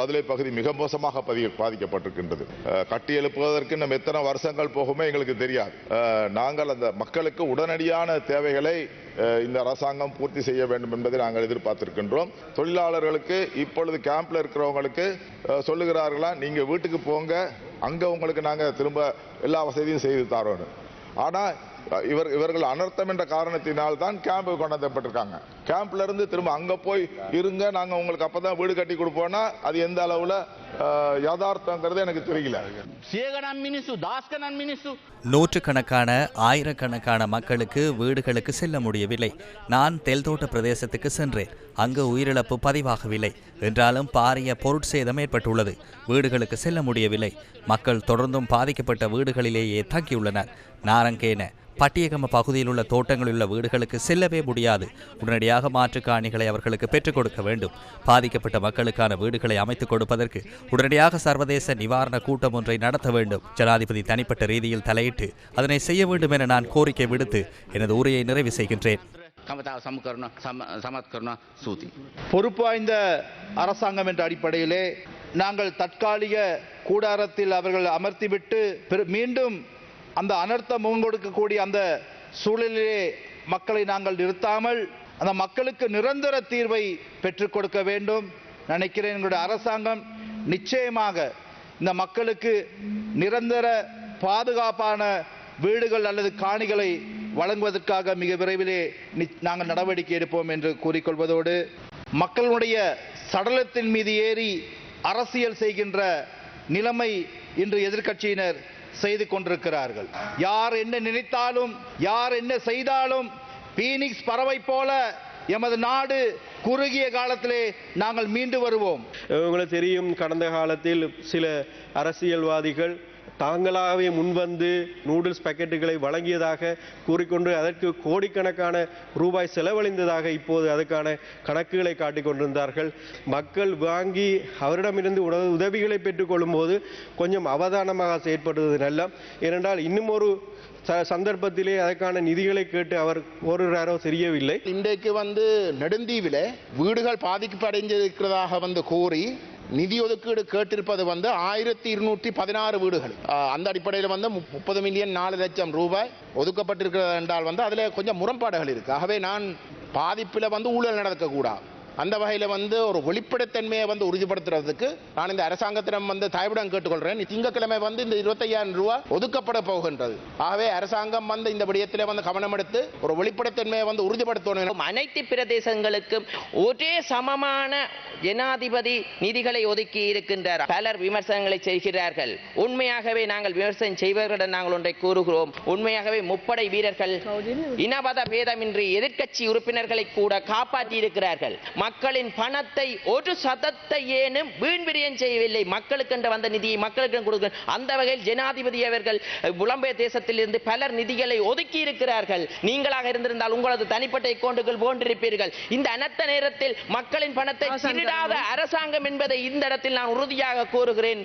பதுளை பகுதி மிக மோசமாக பதி- பாதிக்கப்பட்டிருக்கின்றது. கட்டி எழுப்புவதற்கு நம்ம எத்தனை வருஷங்கள் போகுமே எங்களுக்கு தெரியாது. நாங்கள் அந்த மக்களுக்கு உடனடியான தேவைகளை இந்த அரசாங்கம் பூர்த்தி செய்ய வேண்டும் என்பதை நாங்கள் எதிர்பார்த்திருக்கின்றோம். தொழிலாளர்களுக்கு இப்பொழுது கேம்ப்ல இருக்கிறவங்களுக்கு சொல்லுகிறார்களா நீங்க வீட்டுக்கு போங்க அங்க உங்களுக்கு நாங்க திரும்ப எல்லா வசதியும் செய்து தரோம் ஆனா இவர் இவர்கள் அனர்த்தம் என்ற காரணத்தினால் தான் கேம்பு கொண்டாந்தப்பட்டிருக்காங்க கேம்ப்ல இருந்து திரும்ப அங்க போய் இருங்க நாங்க உங்களுக்கு அப்பதான் வீடு கட்டி கொடுப்போம்னா அது எந்த அளவுல யதார்த்தங்கிறது எனக்கு தெரியல. நூற்றுக்கணக்கான ஆயிரக்கணக்கான மக்களுக்கு வீடுகளுக்கு செல்ல முடியவில்லை. நான் தெல்தோட்ட பிரதேசத்துக்கு சென்றேன். அங்கு உயிரிழப்பு பதிவாகவில்லை. என்றாலும் பாரிய பொருட்சேதம் ஏற்பட்டுள்ளது. வீடுகளுக்கு செல்ல முடியவில்லை. மக்கள் தொடர்ந்தும் பாதிக்கப்பட்ட வீடுகளிலேயே தங்கியுள்ளனர். நாரங்கேன பட்டியகம பகுதியில் உள்ள தோட்டங்களில் உள்ள வீடுகளுக்கு செல்லவே முடியாது. உடனடியாக உடனடியாக மாற்றுக் காணிகளை அவர்களுக்கு பெற்றுக் கொடுக்க வேண்டும். பாதிக்கப்பட்ட மக்களுக்கான வீடுகளை அமைத்துக் கொடுப்பதற்கு உடனடியாக சர்வதேச நிவாரண கூட்டம் ஒன்றை நடத்த வேண்டும். ஜனாதிபதி தனிப்பட்ட ரீதியில் தலையிட்டு அதனை செய்ய வேண்டும் என நான் கோரிக்கை விடுத்து எனது உரையை நிறைவு செய்கின்றேன். பொறுப்பு வாய்ந்த அரசாங்கம் என்ற அடிப்படையிலே நாங்கள் தற்காலிக கூடாரத்தில் அவர்கள் அமர்த்திவிட்டு மீண்டும் அந்த அனர்த்தம் முகங்கொடுக்கக்கூடிய அந்த சூழலிலே மக்களை நாங்கள் நிறுத்தாமல் அந்த மக்களுக்கு நிரந்தர தீர்வை பெற்றுக் கொடுக்க வேண்டும். நினைக்கிறேன் எங்களுடைய அரசாங்கம் நிச்சயமாக இந்த மக்களுக்கு நிரந்தர பாதுகாப்பான வீடுகள் அல்லது காணிகளை வழங்குவதற்காக மிக விரைவிலே நி- நாங்கள் நடவடிக்கை எடுப்போம் என்று கூறிக்கொள்வதோடு மக்களுடைய சடலத்தின் மீது ஏறி அரசியல் செய்கின்ற நிலைமை இன்று எதிர்க்கட்சியினர் செய்து கொண்டிருக்கிறார்கள். யார் என்ன நினைத்தாலும் யார் என்ன செய்தாலும் பீனிக்ஸ் பறவை போல எமது நாடு குறுகிய காலத்திலே நாங்கள் மீண்டு வருவோம். உங்களுக்கு தெரியும் கடந்த காலத்தில் சில அரசியல்வாதிகள் தாங்களாகவே முன்வந்து நூடுல்ஸ் பாக்கெட்டுகளை வழங்கியதாக கூறிக்கொண்டு அதற்கு கோடிக்கணக்கான ரூபாய் செலவழிந்ததாக இப்போது அதுக்கான கணக்குகளை காட்டிக் கொண்டிருந்தார்கள். மக்கள் வாங்கி அவரிடமிருந்து உணவு உதவிகளை பெற்றுக்கொள்ளும் போது கொஞ்சம் அவதானமாக செயற்படுவது நல்ல. ஏனென்றால் இன்னும் ஒரு ச- சந்தர்ப்பத்திலே அதற்கான நிதிகளை கேட்டு அவர் கோருகிறாரோ தெரியவில்லை. இன்றைக்கு வந்து நெடுந்தீவில் வீடுகள் பாதிக்கப்படைஞ்சிருக்கிறதாக வந்து கூறி நிதி ஒதுக்கீடு கேட்டிருப்பது வந்து ஆயிரத்தி இருநூற்றி பதினாறு வீடுகள். அந்த அடிப்படையில் வந்து முப்பது மில்லியன் நாலு லட்சம் ரூபாய் ஒதுக்கப்பட்டிருக்கிறது என்றால் வந்து அதில் கொஞ்சம் முரண்பாடுகள் இருக்கு. ஆகவே நான் பாதிப்பில் வந்து ஊழல் நடக்கக்கூடாது அந்த வகையில் வந்து ஒரு வெளிப்படைத்தன்மையை வந்து உறுதிப்படுத்துறதுக்கு நான் இந்த அரசாங்கத்திடம் வந்து தாய்விடம் கேட்டுக்கொள்கிறேன் திங்கட்கிழமை வந்து இந்த இருபத்தையாயிரம் ரூபாய் ஒதுக்கப்பட போகின்றது. ஆகவே அரசாங்கம் வந்து இந்த விடயத்தில் வந்து கவனம் எடுத்து ஒரு வெளிப்படைத்தன்மையை வந்து உறுதிப்படுத்தணும் அனைத்து பிரதேசங்களுக்கும் ஒரே சமமான ஜனாதிபதி நிதிகளை ஒதுக்கி இருக்கின்றார். பலர் விமர்சனங்களை செய்கிறார்கள். உண்மையாகவே நாங்கள் விமர்சனம் செய்வர்களிடம் நாங்கள் ஒன்றை கூறுகிறோம். உண்மையாகவே முப்படை வீரர்கள் இனபத பேதமின்றி எதிர்க்கட்சி உறுப்பினர்களை கூட காப்பாற்றி இருக்கிறார்கள். மக்களின் பணத்தை ஒரு சதத்தை ஏனும் வீண் விரயம் செய்யவில்லை. மக்களுக்கு என்று வந்த நிதியை மக்களுக்கு கொடுக்க அந்த வகையில் ஜனாதிபதி அவர்கள் புலம்பெயர் தேசத்தில் இருந்து பலர் நிதிகளை ஒதுக்கி இருக்கிறார்கள். நீங்களாக இருந்திருந்தால் உங்களது தனிப்பட்ட அக்கௌண்டுகள் போன்றிருப்பீர்கள். இந்த அனர்த்த நேரத்தில் மக்களின் பணத்தை திருடாத அரசாங்கம் என்பதை இந்த இடத்தில் நான் உறுதியாக கூறுகிறேன்.